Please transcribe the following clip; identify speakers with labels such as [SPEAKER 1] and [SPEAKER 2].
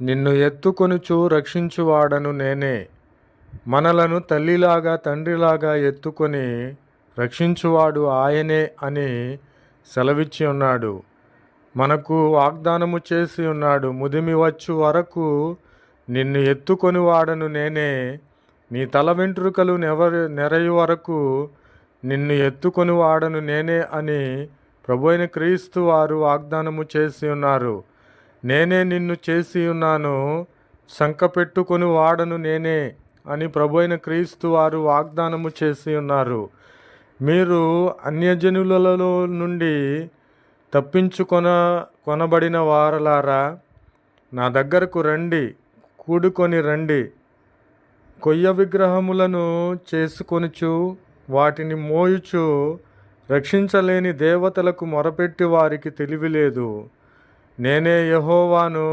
[SPEAKER 1] నిన్ను ఎత్తుకొనుచు రక్షించువాడను నేనే. మనలను తల్లిలాగా తండ్రిలాగా ఎత్తుకొని రక్షించువాడు ఆయనే అని సెలవిచ్చి ఉన్నాడు. మనకు వాగ్దానము చేసి ఉన్నాడు. ముదిమి వచ్చు వరకు నిన్ను ఎత్తుకొని వాడను నేనే. నీ తల వెంట్రుకలు నెవరు నెరయు వరకు నిన్ను ఎత్తుకొని వాడను నేనే అని ప్రభు అయిన క్రీస్తు వారు వాగ్దానము చేసి ఉన్నారు. నేనే నిన్ను చేసి ఉన్నాను శంక పెట్టుకొని వాడను నేనే అని ప్రభు అయిన క్రీస్తు వారు వాగ్దానము చేసి ఉన్నారు. మీరు అన్యజనులలో నుండి తప్పించుకొన కొనబడిన వారలారా నా దగ్గరకు రండి కూడుకొని రండి. కొయ్య విగ్రహములను చేసుకొనుచు వాటిని మోయుచు రక్షించలేని దేవతలకు మొరపెట్టి వారికి తెలివి లేదు నేనే యహోవాను